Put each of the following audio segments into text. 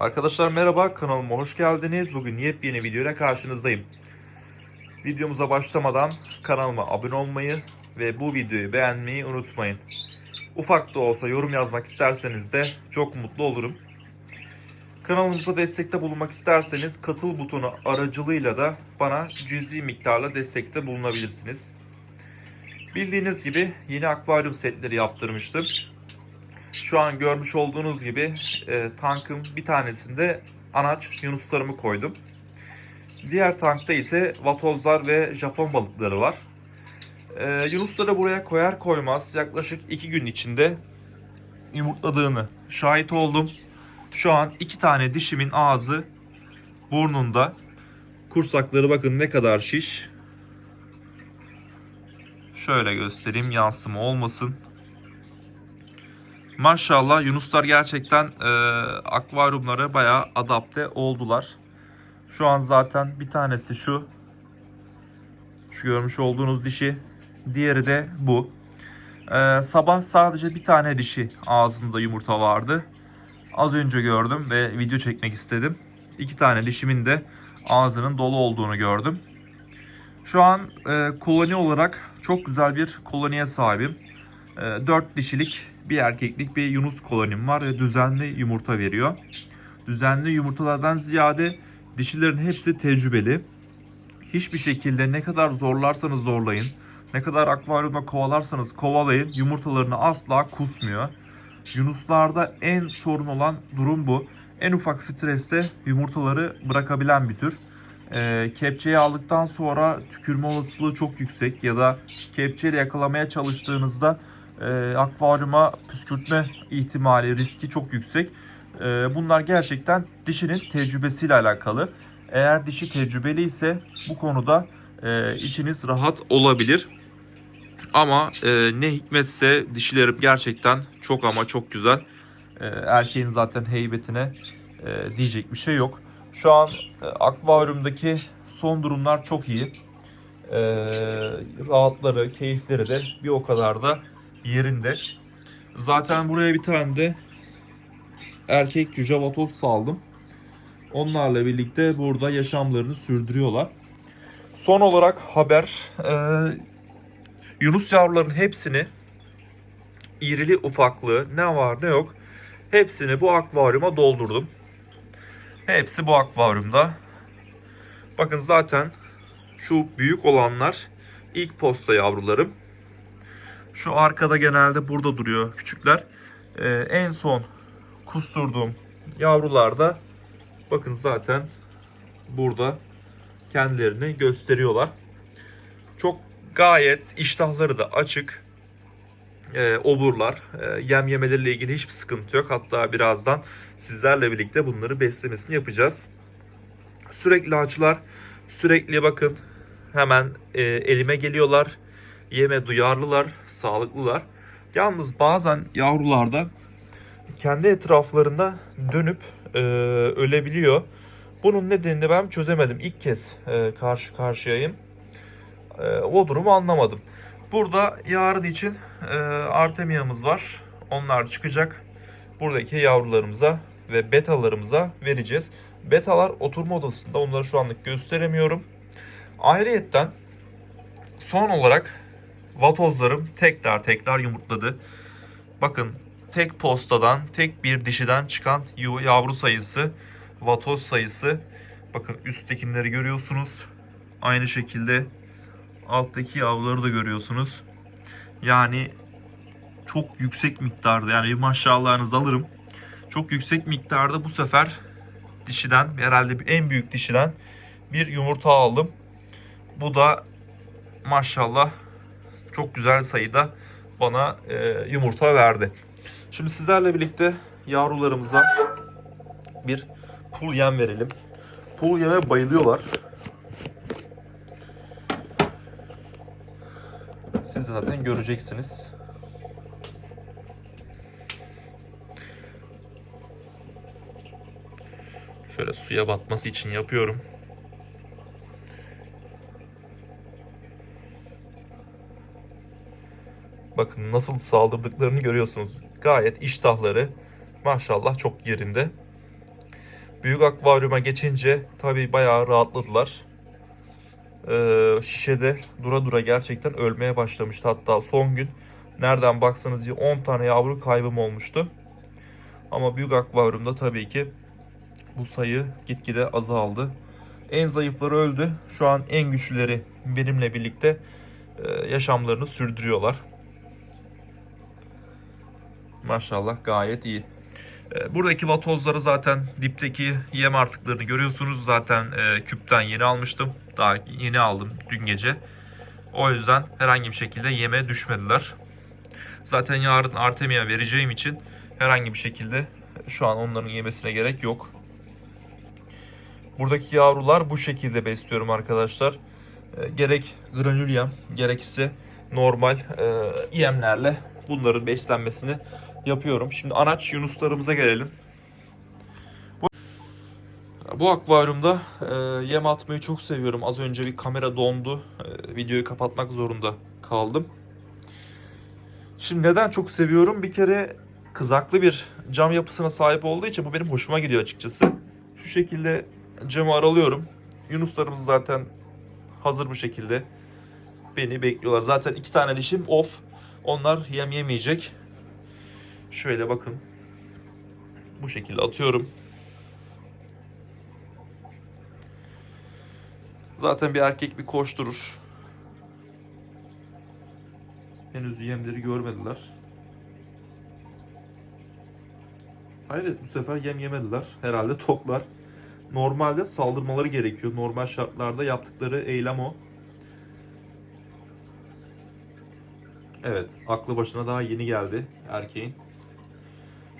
Arkadaşlar merhaba kanalıma hoş geldiniz. Bugün yepyeni videoyla karşınızdayım. Videomuza başlamadan kanalıma abone olmayı ve bu videoyu beğenmeyi unutmayın. Ufak da olsa yorum yazmak isterseniz de çok mutlu olurum. Kanalımıza destekte bulunmak isterseniz katıl butonu aracılığıyla da bana cüzi miktarla destekte bulunabilirsiniz. Bildiğiniz gibi yeni akvaryum setleri yaptırmıştım. Şu an görmüş olduğunuz gibi e, tankın bir tanesinde anaç yunuslarımı koydum. Diğer tankta ise vatozlar ve Japon balıkları var. E, yunusları buraya koyar koymaz yaklaşık 2 gün içinde yumurtladığını şahit oldum. Şu an iki tane dişimin ağzı burnunda. Kursakları bakın ne kadar şiş. Şöyle göstereyim yansıma olmasın. Maşallah Yunuslar gerçekten e, akvaryumlara bayağı adapte oldular. Şu an zaten bir tanesi şu. Şu görmüş olduğunuz dişi. Diğeri de bu. E, sabah sadece bir tane dişi ağzında yumurta vardı. Az önce gördüm ve video çekmek istedim. İki tane dişimin de ağzının dolu olduğunu gördüm. Şu an e, koloni olarak çok güzel bir koloniye sahibim. E, 4 dişilik bir erkeklik bir Yunus kolonim var ve düzenli yumurta veriyor. Düzenli yumurtalardan ziyade dişilerin hepsi tecrübeli. Hiçbir şekilde ne kadar zorlarsanız zorlayın, ne kadar akvaryumda kovalarsanız kovalayın yumurtalarını asla kusmuyor. Yunuslarda en sorun olan durum bu. En ufak streste yumurtaları bırakabilen bir tür. E, kepçeyi aldıktan sonra tükürme olasılığı çok yüksek ya da kepçeyle yakalamaya çalıştığınızda e, akvaryuma püskürtme ihtimali, riski çok yüksek. E, bunlar gerçekten dişinin tecrübesiyle alakalı. Eğer dişi tecrübeli ise bu konuda e, içiniz rahat olabilir. Ama e, ne hikmetse dişilerim gerçekten çok ama çok güzel. E, erkeğin zaten heybetine e, diyecek bir şey yok. Şu an e, akvaryumdaki son durumlar çok iyi. E, rahatları, keyifleri de bir o kadar da yerinde. Zaten buraya bir tane de erkek cücavatoz saldım. Onlarla birlikte burada yaşamlarını sürdürüyorlar. Son olarak haber e, Yunus yavruların hepsini irili ufaklığı ne var ne yok hepsini bu akvaryuma doldurdum. Hepsi bu akvaryumda. Bakın zaten şu büyük olanlar ilk posta yavrularım. Şu arkada genelde burada duruyor küçükler. Ee, en son kusturduğum yavrular da bakın zaten burada kendilerini gösteriyorlar. Çok gayet iştahları da açık. Ee, oburlar. Ee, yem yemeleriyle ilgili hiçbir sıkıntı yok. Hatta birazdan sizlerle birlikte bunları beslemesini yapacağız. Sürekli açlar. Sürekli bakın hemen e, elime geliyorlar yeme duyarlılar, sağlıklılar. Yalnız bazen yavrularda kendi etraflarında dönüp e, ölebiliyor. Bunun nedenini ben çözemedim. İlk kez e, karşı karşıyayım. E, o durumu anlamadım. Burada yarın için e, artemiyamız var. Onlar çıkacak. Buradaki yavrularımıza ve betalarımıza vereceğiz. Betalar oturma odasında. Onları şu anlık gösteremiyorum. Ayrıyetten son olarak vatozlarım tekrar tekrar yumurtladı. Bakın tek postadan tek bir dişiden çıkan yavru sayısı, vatoz sayısı. Bakın üsttekileri görüyorsunuz. Aynı şekilde alttaki yavruları da görüyorsunuz. Yani çok yüksek miktarda yani maşallahınızı alırım. Çok yüksek miktarda bu sefer dişiden herhalde en büyük dişiden bir yumurta aldım. Bu da maşallah çok güzel sayıda bana e, yumurta verdi. Şimdi sizlerle birlikte yavrularımıza bir pul yem verelim. Pul yeme bayılıyorlar. Siz zaten göreceksiniz. Şöyle suya batması için yapıyorum. Bakın nasıl saldırdıklarını görüyorsunuz. Gayet iştahları maşallah çok yerinde. Büyük akvaryuma geçince tabii bayağı rahatladılar. Ee, şişede dura dura gerçekten ölmeye başlamıştı. Hatta son gün nereden baksanız 10 tane yavru kaybım olmuştu. Ama büyük akvaryumda tabii ki bu sayı gitgide azaldı. En zayıfları öldü. Şu an en güçlüleri benimle birlikte e, yaşamlarını sürdürüyorlar. Maşallah gayet iyi. E, Buradaki vatozları zaten dipteki yem artıklarını görüyorsunuz. Zaten e, küpten yeni almıştım. Daha yeni aldım dün gece. O yüzden herhangi bir şekilde yeme düşmediler. Zaten yarın Artemia vereceğim için herhangi bir şekilde şu an onların yemesine gerek yok. Buradaki yavrular bu şekilde besliyorum arkadaşlar. E, gerek granül yem gerekse normal e, yemlerle bunların beslenmesini yapıyorum. Şimdi anaç yunuslarımıza gelelim. Bu, bu akvaryumda e, yem atmayı çok seviyorum. Az önce bir kamera dondu. E, videoyu kapatmak zorunda kaldım. Şimdi neden çok seviyorum? Bir kere kızaklı bir cam yapısına sahip olduğu için bu benim hoşuma gidiyor açıkçası. Şu şekilde camı aralıyorum. Yunuslarımız zaten hazır bu şekilde. Beni bekliyorlar. Zaten iki tane dişim off. Onlar yem yemeyecek. Şöyle bakın. Bu şekilde atıyorum. Zaten bir erkek bir koşturur. Henüz yemleri görmediler. Hayret bu sefer yem yemediler. Herhalde toklar. Normalde saldırmaları gerekiyor. Normal şartlarda yaptıkları eylem o. Evet, aklı başına daha yeni geldi erkeğin.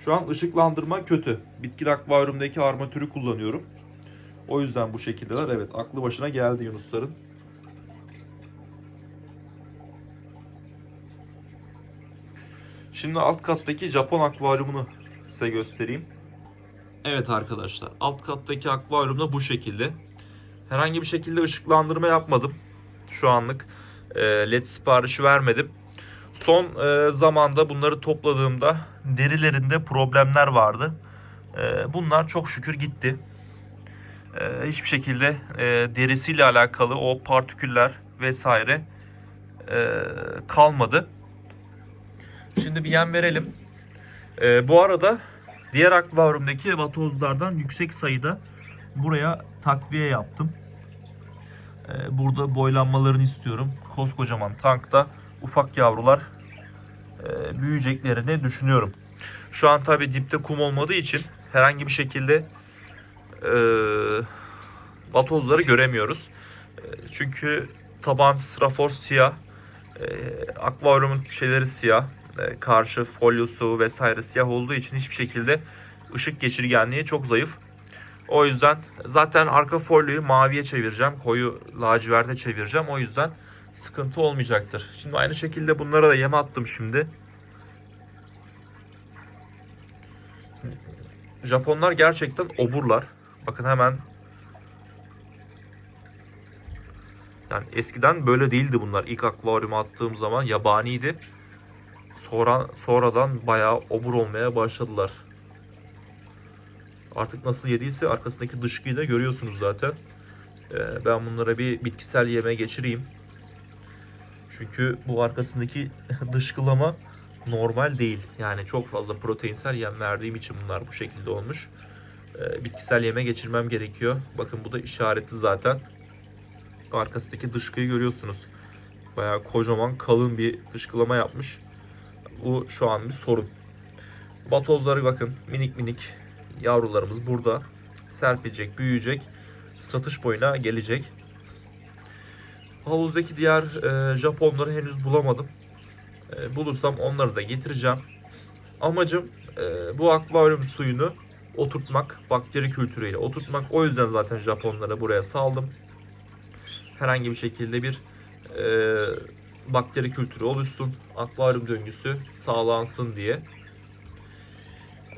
Şu an ışıklandırma kötü. Bitki akvaryumdaki armatürü kullanıyorum. O yüzden bu şekildeler. Evet, aklı başına geldi Yunusların. Şimdi alt kattaki Japon akvaryumunu size göstereyim. Evet arkadaşlar, alt kattaki akvaryum da bu şekilde. Herhangi bir şekilde ışıklandırma yapmadım. Şu anlık e, siparişi vermedim. Son e, zamanda bunları topladığımda derilerinde problemler vardı. E, bunlar çok şükür gitti. E, hiçbir şekilde e, derisiyle alakalı o partiküller vesaire e, kalmadı. Şimdi bir yem verelim. E, bu arada diğer akvaryumdaki vatozlardan yüksek sayıda buraya takviye yaptım. E, burada boylanmalarını istiyorum. Koskocaman tankta ufak yavrular e, büyüyeceklerini düşünüyorum. Şu an tabi dipte kum olmadığı için herhangi bir şekilde e, vatozları göremiyoruz. E, çünkü taban strafor siyah, e, akvaryumun şeyleri siyah, e, karşı folyosu vesaire siyah olduğu için hiçbir şekilde ışık geçirgenliği çok zayıf. O yüzden zaten arka folyoyu maviye çevireceğim, koyu laciverte çevireceğim. O yüzden sıkıntı olmayacaktır. Şimdi aynı şekilde bunlara da yem attım şimdi. Japonlar gerçekten oburlar. Bakın hemen yani eskiden böyle değildi bunlar. İlk akvaryuma attığım zaman yabaniydi. Sonra sonradan bayağı obur olmaya başladılar. Artık nasıl yediyse arkasındaki dışkıyı da görüyorsunuz zaten. Ee, ben bunlara bir bitkisel yeme geçireyim. Çünkü bu arkasındaki dışkılama normal değil. Yani çok fazla proteinsel yem verdiğim için bunlar bu şekilde olmuş. Ee, bitkisel yeme geçirmem gerekiyor. Bakın bu da işareti zaten. Arkasındaki dışkıyı görüyorsunuz. Bayağı kocaman kalın bir dışkılama yapmış. Bu şu an bir sorun. Batozları bakın minik minik yavrularımız burada. Serpecek, büyüyecek. Satış boyuna gelecek. Havuzdaki diğer e, Japonları henüz bulamadım. E, bulursam onları da getireceğim. Amacım e, bu akvaryum suyunu oturtmak, bakteri kültürüyle oturtmak. O yüzden zaten Japonları buraya saldım. Herhangi bir şekilde bir e, bakteri kültürü oluşsun, akvaryum döngüsü sağlansın diye.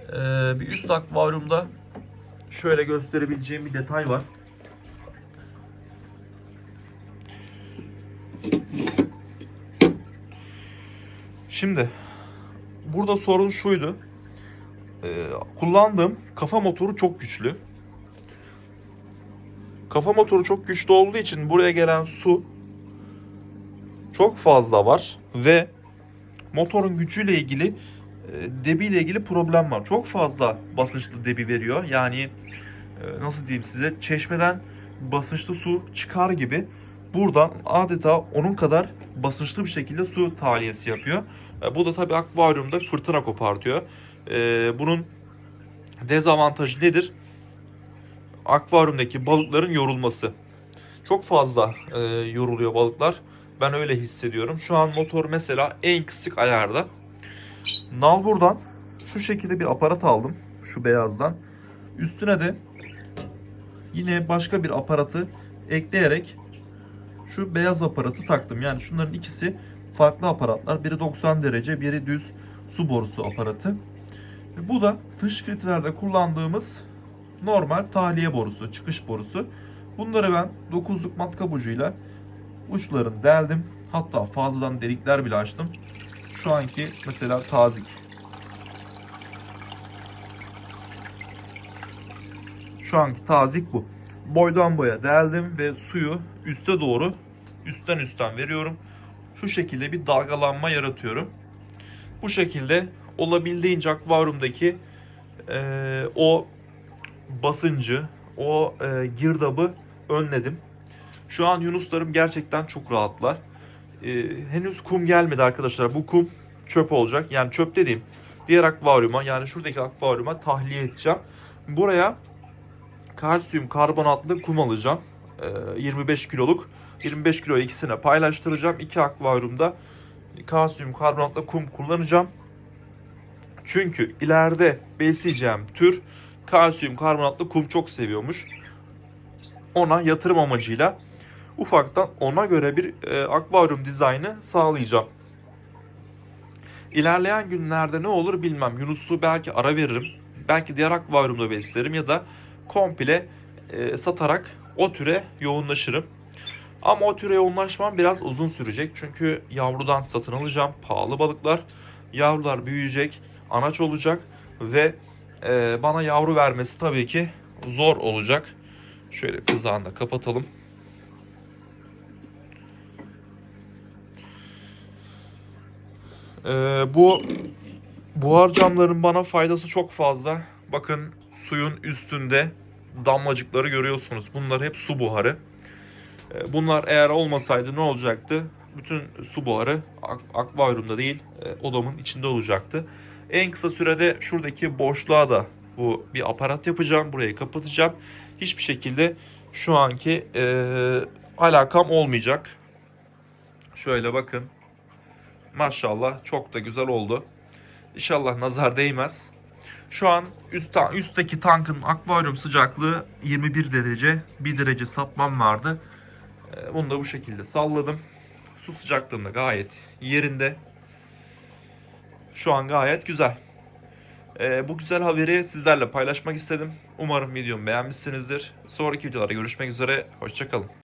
E, bir üst akvaryumda şöyle gösterebileceğim bir detay var. Şimdi burada sorun şuydu. Ee, kullandığım kafa motoru çok güçlü. Kafa motoru çok güçlü olduğu için buraya gelen su çok fazla var ve motorun gücüyle ilgili e, debiyle ilgili problem var. Çok fazla basınçlı debi veriyor. Yani e, nasıl diyeyim size çeşmeden basınçlı su çıkar gibi buradan adeta onun kadar basınçlı bir şekilde su tahliyesi yapıyor. E, Bu da tabii akvaryumda fırtına kopartıyor. E, Bunun dezavantajı nedir? Akvaryumdaki balıkların yorulması. Çok fazla e, yoruluyor balıklar. Ben öyle hissediyorum. Şu an motor mesela en kısık ayarda. Nalbur'dan şu şekilde bir aparat aldım. Şu beyazdan. Üstüne de yine başka bir aparatı ekleyerek şu beyaz aparatı taktım. Yani şunların ikisi farklı aparatlar. Biri 90 derece, biri düz su borusu aparatı. Bu da dış filtrelerde kullandığımız normal tahliye borusu, çıkış borusu. Bunları ben 9'luk matkap ucuyla uçlarını deldim. Hatta fazladan delikler bile açtım. Şu anki mesela tazik. Şu anki tazik bu. Boydan boya deldim ve suyu üste doğru üstten üstten veriyorum. Şu şekilde bir dalgalanma yaratıyorum. Bu şekilde olabildiğince akvaryumdaki eee, o basıncı, o e, girdabı önledim. Şu an yunuslarım gerçekten çok rahatlar. E, henüz kum gelmedi arkadaşlar. Bu kum çöp olacak. Yani çöp dediğim diğer akvaryuma yani şuradaki akvaryuma tahliye edeceğim. Buraya kalsiyum karbonatlı kum alacağım. E, 25 kiloluk. 25 kilo ikisine paylaştıracağım. İki akvaryumda kalsiyum karbonatlı kum kullanacağım. Çünkü ileride besleyeceğim tür kalsiyum karbonatlı kum çok seviyormuş. Ona yatırım amacıyla ufaktan ona göre bir e, akvaryum dizaynı sağlayacağım. İlerleyen günlerde ne olur bilmem. Yunus'u belki ara veririm. Belki diğer akvaryumda beslerim ya da komple e, satarak o türe yoğunlaşırım. Ama o türe yoğunlaşmam biraz uzun sürecek. Çünkü yavrudan satın alacağım. Pahalı balıklar. Yavrular büyüyecek. Anaç olacak. Ve e, bana yavru vermesi tabii ki zor olacak. Şöyle kızağını da kapatalım. E, bu buhar camların bana faydası çok fazla. Bakın suyun üstünde damlacıkları görüyorsunuz. Bunlar hep su buharı. E, Bunlar eğer olmasaydı ne olacaktı? Bütün su buharı ak- akvaryumda değil e, odamın içinde olacaktı. En kısa sürede şuradaki boşluğa da bu bir aparat yapacağım. Burayı kapatacağım. Hiçbir şekilde şu anki e, alakam olmayacak. Şöyle bakın. Maşallah çok da güzel oldu. İnşallah nazar değmez. Şu an üst, üstteki tankın akvaryum sıcaklığı 21 derece. 1 derece sapmam vardı. E, Bunu da bu şekilde salladım. Su sıcaklığında gayet yerinde. Şu an gayet güzel. Ee, bu güzel haberi sizlerle paylaşmak istedim. Umarım videomu beğenmişsinizdir. Sonraki videolarda görüşmek üzere. Hoşçakalın.